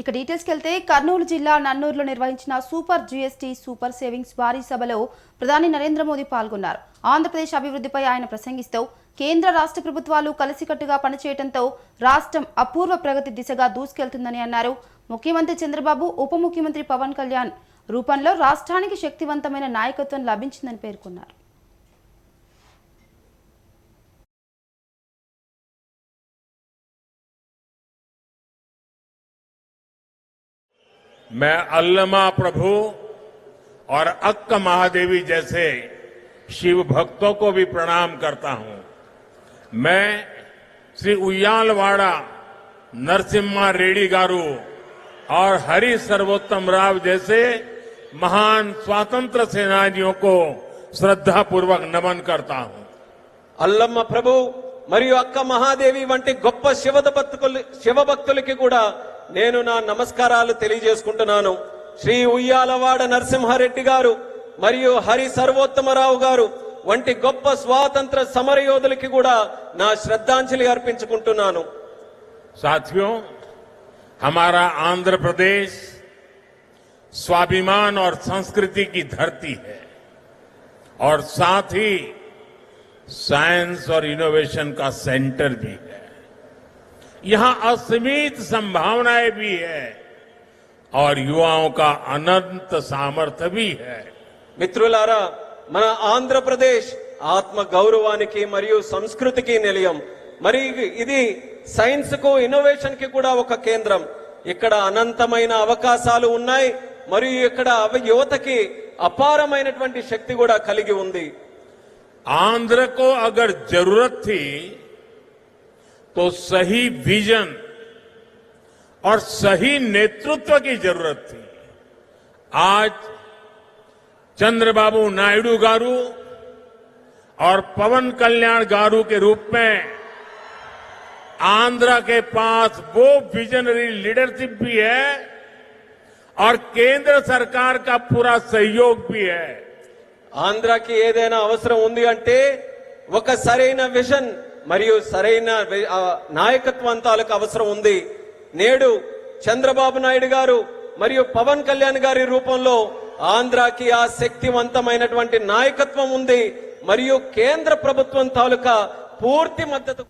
ఇక డీటెయిల్స్కి వెళ్తే కర్నూలు జిల్లా నన్నూరులో నిర్వహించిన సూపర్ జీఎస్టీ సూపర్ సేవింగ్స్ భారీ సభలో ప్రధాని నరేంద్ర మోదీ పాల్గొన్నారు. ఆంధ్రప్రదేశ్ అభివృద్ధిపై ఆయన ప్రసంగిస్తూ కేంద్ర రాష్ట్ర ప్రభుత్వాలు కలిసికట్టుగా పనిచేయడంతో రాష్ట్రం అపూర్వ ప్రగతి దిశగా దూసుకెళ్తుందని అన్నారు. ముఖ్యమంత్రి చంద్రబాబు ఉప ముఖ్యమంత్రి పవన్ కళ్యాణ్ రూపంలో రాష్ట్రానికి శక్తివంతమైన నాయకత్వం లభించిందని పేర్కొన్నారు. मैं अल्लमा प्रभु और अक्क महादेवी जैसे शिव भक्तों को भी प्रणाम करता हूँ। मैं श्री उयालवाड़ा नरसिम्हा रेड्डी गारू और हरि सर्वोत्तम राव जैसे महान स्वातंत्र सेनानियों को श्रद्धापूर्वक नमन करता हूँ। अल्लम प्रभु, మరియు అక్క महादेवी వంటి गोप शिव भक्त की కూడా నేను నా నమస్కారాలు తెలియజేసుకుంటున్నాను శ్రీ ఉయ్యాలవాడ నరసింహారెడ్డి గారు మరియు హరి సర్వోత్తమరావు గారు వంటి గొప్ప స్వాతంత్ర సమరయోధులకి కూడా నా శ్రద్ధాంజలి అర్పించుకుంటున్నాను साथियों हमारा आंध्र प्रदेश स्वाभिमान और संस्कृति की धरती है और साथ ही साइंस और इनोवेशन का सेंटर भी है यहां असीमित संभावनाएं भी है और युवाओं का अनंत सामर्थ्य भी है మిత్రులారా మన ఆంధ్రప్రదేశ్ ఆత్మ గౌరవానికి మరియు సంస్కృతికి నిలయం మరి ఇది సైన్స్ కు ఇన్నోవేషన్ కి కూడా ఒక కేంద్రం ఇక్కడ అనంతమైన అవకాశాలు ఉన్నాయి మరియు ఇక్కడ అవ- యువతకి అపారమైనటువంటి శక్తి కూడా కలిగి ఉంది आंध्र को अगर जरूरत थी तो सही विजन और सही नेतृत्व की जरूरत थी आज चंद्रबाबू नायडू गारू और पवन कल्याण गारू के रूप में आंध्र के पास वो विजनरी लीडरशिप भी है और केंद्र सरकार का पूरा सहयोग भी है ఆంధ్రాకి ఏదైనా అవసరం ఉంది అంటే ఒక సరైన విజన్ మరియు సరైన వి- నాయకత్వం అవసరం ఉంది. నేడు చంద్రబాబు నాయుడు గారు మరియు పవన్ కళ్యాణ్ గారి రూపంలో ఆంధ్రాకి ఆ శక్తివంతమైనటువంటి నాయకత్వం ఉంది. మరియు కేంద్ర ప్రభుత్వం తాలూకా పూర్తి మద్దతు